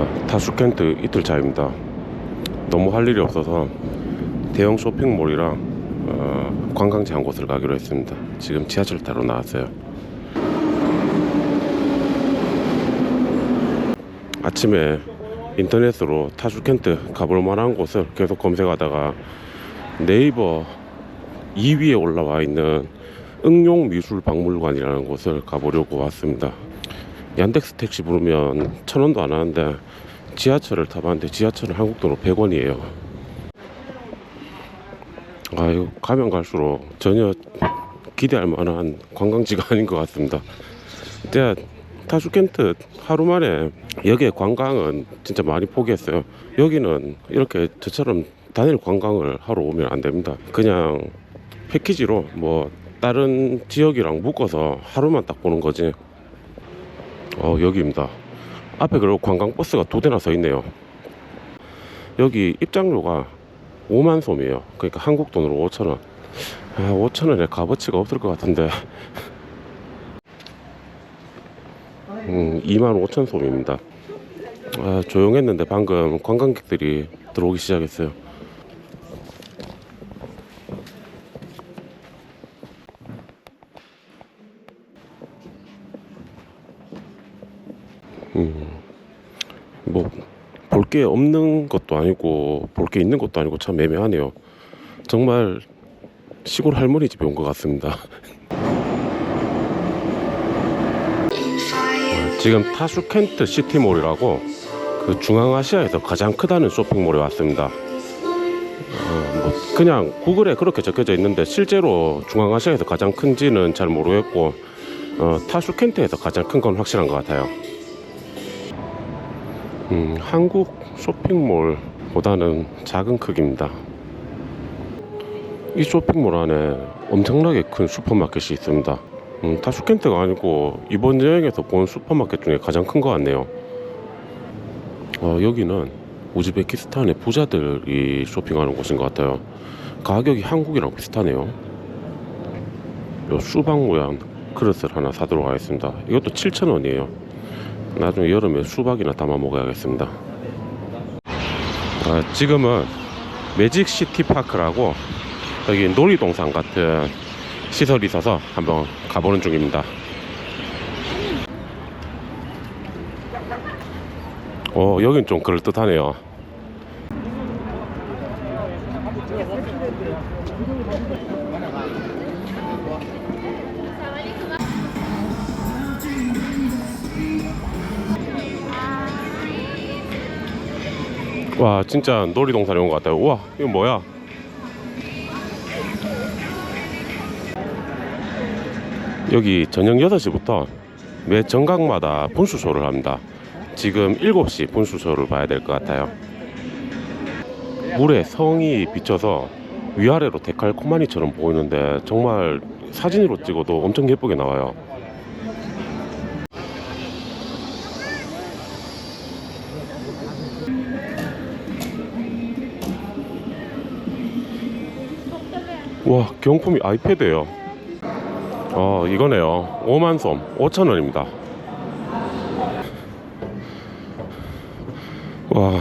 아, 타슈켄트 이틀 차입니다. 너무 할 일이 없어서 대형 쇼핑몰이랑 어, 관광지 한 곳을 가기로 했습니다. 지금 지하철 타러 나왔어요. 아침에 인터넷으로 타슈켄트 가볼 만한 곳을 계속 검색하다가 네이버 2위에 올라와 있는 응용미술박물관이라는 곳을 가보려고 왔습니다. 얀덱스 택시 부르면 천 원도 안 하는데 지하철을 타봤는데 지하철은 한국도로 100원이에요. 아 이거 가면 갈수록 전혀 기대할 만한 관광지가 아닌 것 같습니다. 제가 타슈켄트 하루 만에 여기에 관광은 진짜 많이 포기했어요. 여기는 이렇게 저처럼 단일 관광을 하러 오면 안 됩니다. 그냥 패키지로 뭐 다른 지역이랑 묶어서 하루만 딱 보는 거지. 어 여기입니다. 앞에 그리고 관광버스가 두 대나 서 있네요. 여기 입장료가 5만 솜이에요. 그러니까 한국 돈으로 5천 원. 아, 5천 원에 값어치가 없을 것 같은데. 음, 2만 5천 솜입니다. 아, 조용했는데 방금 관광객들이 들어오기 시작했어요. 뭐 볼 게 없는 것도 아니고 볼 게 있는 것도 아니고 참 애매하네요. 정말 시골 할머니 집에 온 것 같습니다. 지금 타슈켄트 시티몰이라고 그 중앙아시아에서 가장 크다는 쇼핑몰에 왔습니다. 어, 뭐 그냥 구글에 그렇게 적혀져 있는데 실제로 중앙아시아에서 가장 큰지는 잘 모르겠고 어, 타슈켄트에서 가장 큰 건 확실한 것 같아요. 음, 한국 쇼핑몰보다는 작은 크기입니다. 이 쇼핑몰 안에 엄청나게 큰 슈퍼마켓이 있습니다. 음, 타슈켄트가 아니고 이번 여행에서 본 슈퍼마켓 중에 가장 큰 것 같네요. 어, 여기는 우즈베키스탄의 부자들이 쇼핑하는 곳인 것 같아요. 가격이 한국이랑 비슷하네요. 요 수박 모양 그릇을 하나 사도록 하겠습니다. 이것도 7,000원이에요. 나중에 여름에 수박이나 담아 먹어야겠습니다. 아, 지금은 매직 시티 파크라고 여기 놀이동산 같은 시설이 있어서 한번 가보는 중입니다. 어, 여긴 좀 그럴듯하네요. 와, 진짜 놀이동산에 온 것 같아요. 우와, 이거 뭐야? 여기 저녁 8시부터 매 정각마다 분수쇼를 합니다. 지금 7시 분수쇼를 봐야 될 것 같아요. 물에 성이 비쳐서 위아래로 데칼코마니처럼 보이는데 정말 사진으로 찍어도 엄청 예쁘게 나와요. 와, 경품이 아이패드예요. 어, 이거네요. 5만 솜, 5천 원입니다. 와,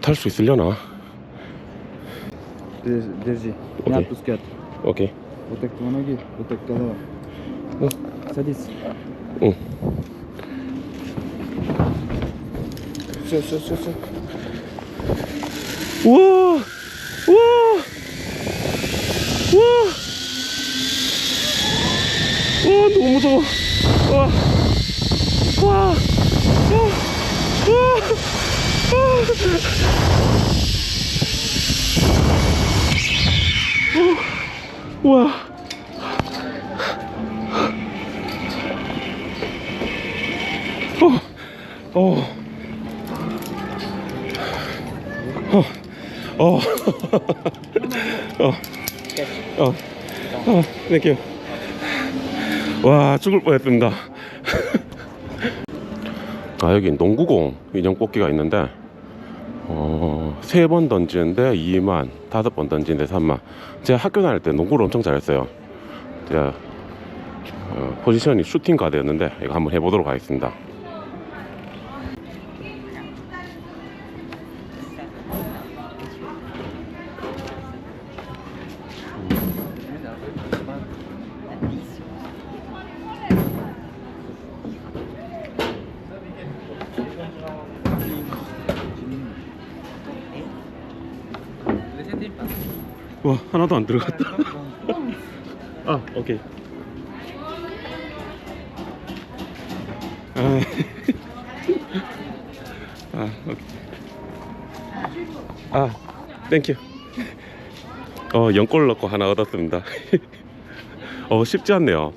탈 수 있으려나? Держи, держи. Окей. Не отпускать. 오케이. Вот так по ноги, вот так голова. Ну. Садись. 응. Все, все, все, все. 우와, 우와, 우와, 와, 너무 무서워. 와, 와, 와, 와, 와. 와. 어, 어. 어, 어, 어, 어, 땡큐. 와, 죽을 뻔했습니다. 아, 여기 농구공 인형 뽑기가 있는데, 어, 세 번 던지는데 2만, 다섯 번 던지는데 3만. 제가 학교 다닐 때 농구를 엄청 잘했어요. 제가, 어, 포지션이 슈팅 가드였는데, 이거 한번 해보도록 하겠습니다. 와 하나도 안 들어갔다. 아 오케이. 아, 아 오케이. 아 땡큐 어 연골 넣고 하나 얻었습니다. 어 쉽지 않네요.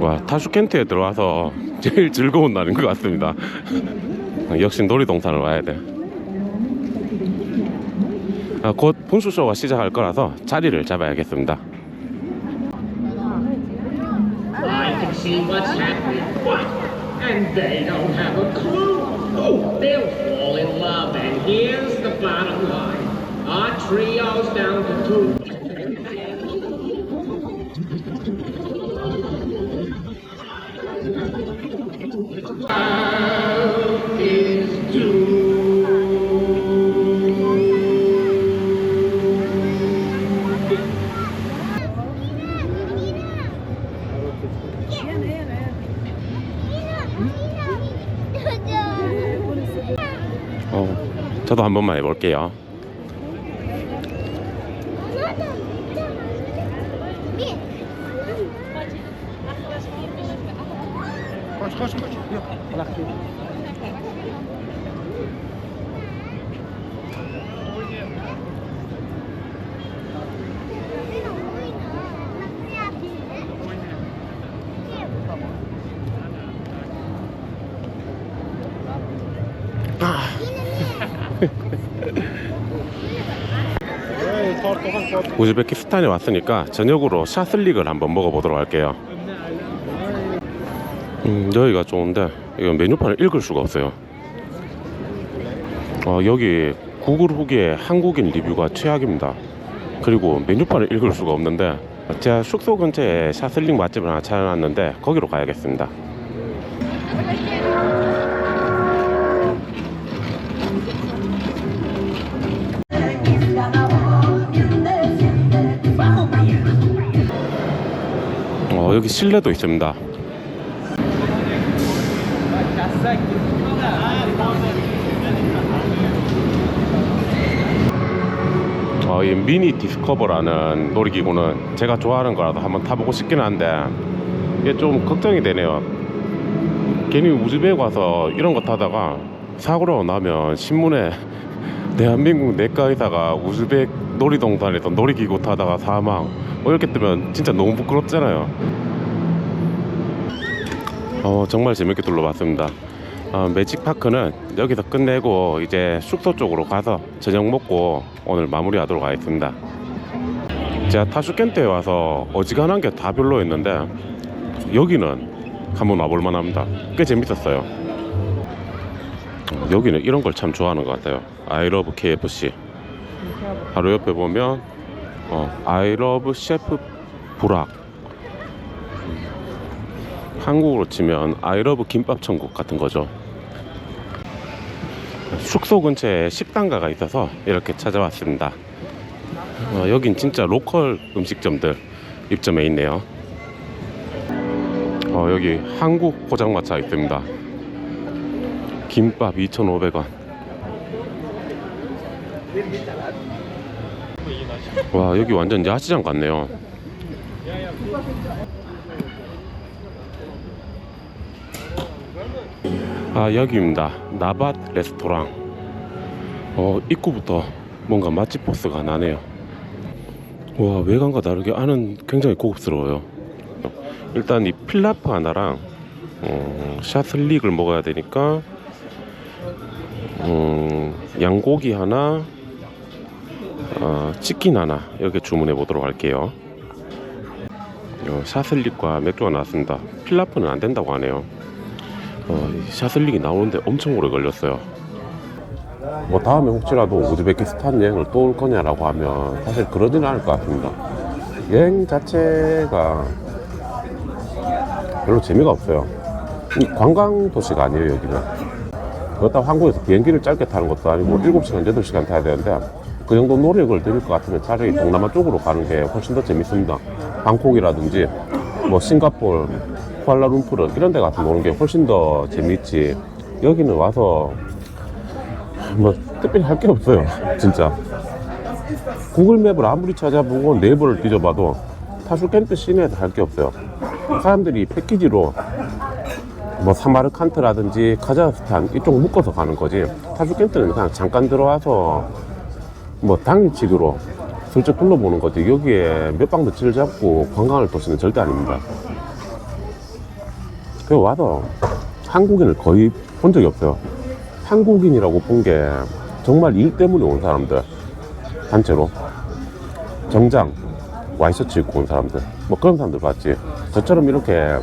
와 타슈켄트에 들어와서 제일 즐거운 날인 것 같습니다 역시 놀이동산을 와야 돼. 아, 곧 분수쇼가 시작할 거라서 자리를 잡아야겠습니다. 저도 한 번만 해볼게요. Koş 우즈베키스탄에 왔으니까 저녁으로 샤슬릭을 한번 먹어보도록 할게요. 음, 여기가 좋은데 이거 메뉴판을 읽을 수가 없어요. 어, 여기 구글 후기에 한국인 리뷰가 최악입니다. 그리고 메뉴판을 읽을 수가 없는데 제가 숙소 근처에 샤슬릭 맛집을 하나 찾아놨는데 거기로 가야겠습니다. 어, 여기 실내도 있습니다. 어, 이 미니 디스커버라는 놀이기구는 제가 좋아하는 거라도 한번 타보고 싶긴 한데 이게 좀 걱정이 되네요. 괜히 우즈벡 와서 이런 거 타다가 사고로 나면 신문에 대한민국 내과 의사가 우즈벡 놀이동산에서 놀이기구 타다가 사망 뭐 이렇게 뜨면 진짜 너무 부끄럽잖아요. 어, 정말 재밌게 둘러봤습니다. 어, 매직파크는 여기서 끝내고 이제 숙소 쪽으로 가서 저녁 먹고 오늘 마무리하도록 하겠습니다. 제가 타슈켄트에 와서 어지간한 게 다 별로였는데 여기는 한번 와볼 만합니다. 꽤 재밌었어요. 어, 여기는 이런 걸 참 좋아하는 것 같아요. 아이러브 KFC. 바로 옆에 보면 어, 아이러브 셰프 불락. 한국으로 치면 아이러브 김밥 천국 같은 거죠. 숙소 근처에 식당가가 있어서 이렇게 찾아왔습니다. 어, 여긴 진짜 로컬 음식점들 입점해 있네요. 어, 여기 한국 포장마차 있습니다. 김밥 2,500원. 와, 여기 완전 야시장 같네요. 아 여기입니다. 나밭 레스토랑. 어 입구부터 뭔가 맛집 포스가 나네요. 와 외관과 다르게 안은 굉장히 고급스러워요. 일단 이 필라프 하나랑 어, 샤슬릭을 먹어야 되니까 음, 양고기 하나 어, 치킨 하나 이렇게 주문해 보도록 할게요 어, 샤슬릭과 맥주가 나왔습니다 필라프는 안 된다고 하네요 어, 이 샤슬릭이 나오는데 엄청 오래 걸렸어요. 뭐 다음에 혹시라도 우즈베키스탄 여행을 또 올 거냐라고 하면 사실 그러지는 않을 것 같습니다. 여행 자체가 별로 재미가 없어요. 이 관광 도시가 아니에요 여기는. 그렇다고 한국에서 비행기를 짧게 타는 것도 아니고 7시간, 8시간 타야 되는데 그 정도 노력을 들일 것 같으면 차라리 동남아 쪽으로 가는 게 훨씬 더 재밌습니다. 방콕이라든지 뭐 싱가포르, 쿠알라룸푸르 이런 데 같은 노는 게 훨씬 더 재밌지. 여기는 와서 뭐 특별히 할 게 없어요 진짜 구글 맵을 아무리 찾아보고 네이버를 뒤져봐도 타슈켄트 시내에서 할 게 없어요 사람들이 패키지로 뭐 사마르칸트라든지 카자흐스탄 이쪽 묶어서 가는 거지. 타슈켄트는 그냥 잠깐 들어와서 뭐 당일치기로 슬쩍 둘러보는 거지. 여기에 몇 방 며칠 잡고 관광할 도시는 절대 아닙니다. 그 와서 한국인을 거의 본 적이 없어요. 한국인이라고 본 게 정말 일 때문에 온 사람들 단체로. 정장 와이셔츠 입고 온 사람들. 뭐 그런 사람들 봤지. 저처럼 이렇게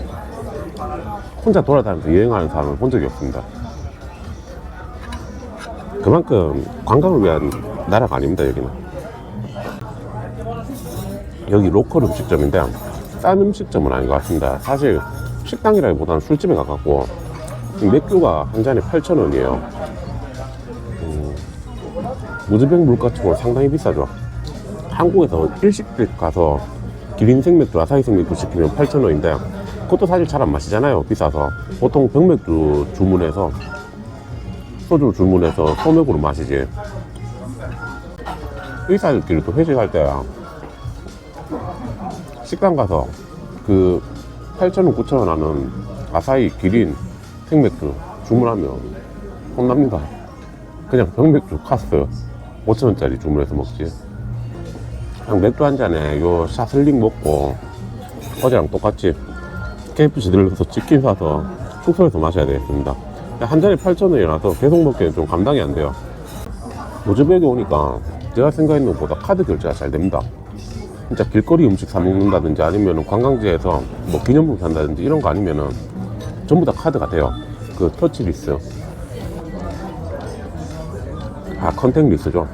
혼자 돌아다니면서 여행하는 사람을 본 적이 없습니다. 그만큼 관광을 위한 나라가 아닙니다 여기는. 여기 로컬 음식점인데 싼 음식점은 아닌 것 같습니다. 사실 식당이라기보다는 술집에 가깝고 맥주가 한 잔에 8,000원이에요. 우즈벡 물가치고 상당히 비싸죠. 한국에서 일식집 가서 기린 생맥주, 아사히 생맥주 시키면 8,000원인데 그것도 사실 잘 안 마시잖아요. 비싸서. 보통 병맥주 주문해서 소주 주문해서 소맥으로 마시지. 의사들끼리 또 회식할 때 식당 가서 그 8,000원, 9,000원 하는 아사히 기린 생맥주 주문하면 혼납니다. 그냥 병맥주 카스 5천원짜리 주문해서 먹지 그냥 맥주 한 잔에 요 샤슬링 먹고 어제랑 똑같이 KFC 들러서 치킨 사서 숙소에서 마셔야 되겠습니다. 한 잔에 8천원이라서 계속 먹기엔 좀 감당이 안 돼요. 우즈벡에 오니까 제가 생각했는 것보다 카드 결제가 잘 됩니다. 진짜 길거리 음식 사 먹는다든지 아니면 관광지에서 뭐 기념품 산다든지 이런 거 아니면은 전부 다 카드가 돼요. 그 터치리스. 아 컨택리스죠.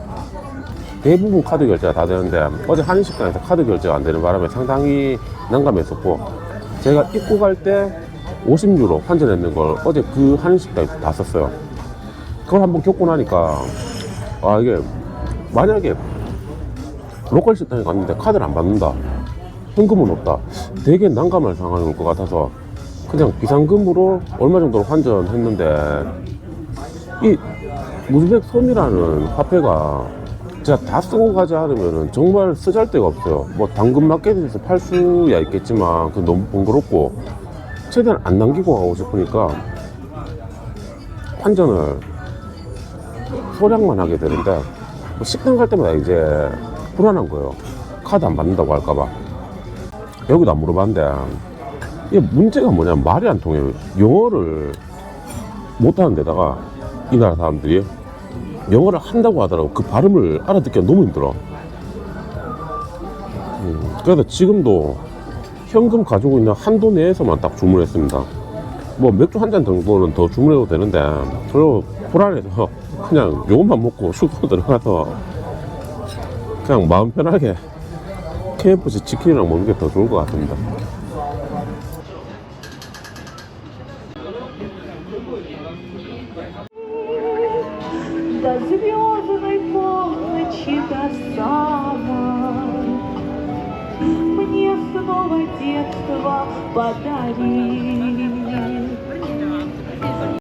대부분 카드 결제가 다 되는데 어제 한인식당에서 카드 결제가 안 되는 바람에 상당히 난감했었고 제가 입고 갈 때 50유로 환전했는 걸 어제 그 한인식당에서 다 썼어요. 그걸 한번 겪고 나니까 아 이게 만약에 로컬 식당에 갔는데 카드를 안 받는다. 현금은 없다. 되게 난감할 상황이 올 것 같아서 그냥 비상금으로 얼마 정도로 환전했는데 이 우즈벡 솜이라는 화폐가 진짜 다 쓰고 가지 않으면 정말 쓰잘 데가 없어요. 뭐 당근 마켓에서 팔 수야 있겠지만 그 너무 번거롭고 최대한 안 남기고 가고 싶으니까 환전을 소량만 하게 되는데 뭐 식당 갈 때마다 이제 불안한 거예요. 카드 안 받는다고 할까봐. 여기도 안 물어봤는데 이게 문제가 뭐냐면 말이 안 통해요. 영어를 못하는 데다가 이 나라 사람들이 영어를 한다고 하더라고. 그 발음을 알아듣기가 너무 힘들어. 음, 그래서 지금도 현금 가지고 있는 한도 내에서만 딱 주문했습니다. 뭐 맥주 한 잔 정도는 더 주문해도 되는데 별로 불안해서 그냥 요것만 먹고 숙소 들어가서 그냥 마음 편하게 KFC 치킨이랑 먹는 게 더 좋을 것 같습니다